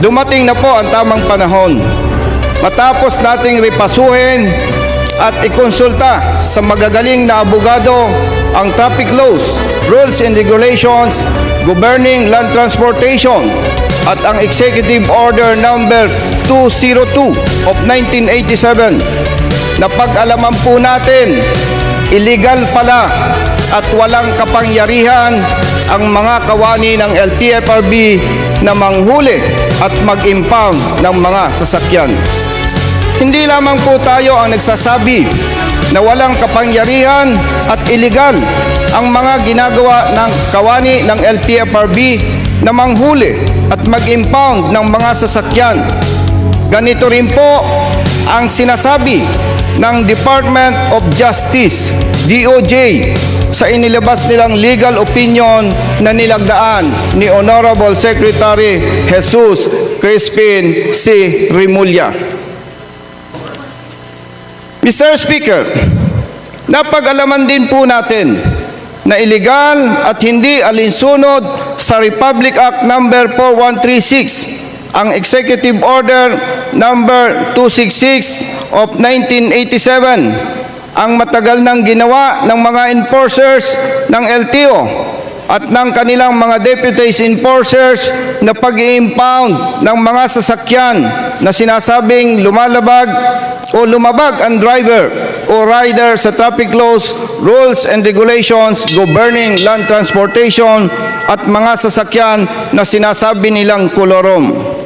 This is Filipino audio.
dumating na po ang tamang panahon. Matapos nating ripasuhin at ikonsulta sa magagaling na abogado ang traffic laws, rules and regulations governing land transportation at ang Executive Order number 202 of 1987 na pag-alaman po natin illegal pala at walang kapangyarihan ang mga kawani ng LTFRB na manghuli at mag-impound ng mga sasakyan. Hindi lamang po tayo ang nagsasabi na walang kapangyarihan at illegal ang mga ginagawa ng kawani ng LTFRB na manghuli at mag-impound ng mga sasakyan. Ganito rin po ang sinasabi ng Department of Justice, DOJ, sa inilabas nilang legal opinion na nilagdaan ni Honorable Secretary Jesus Crispin C. Rimulya. Mr. Speaker, napag-alaman din po natin na illegal at hindi alinsunod sa Republic Act number 4136 ang Executive Order number 266 of 1987 ang matagal nang ginawa ng mga enforcers ng LTO at ng kanilang mga deputies enforcers na pag-impound ng mga sasakyan na sinasabing lumalabag o lumabag ang driver o rider sa traffic laws, rules and regulations governing land transportation at mga sasakyan na sinasabi nilang kolorom.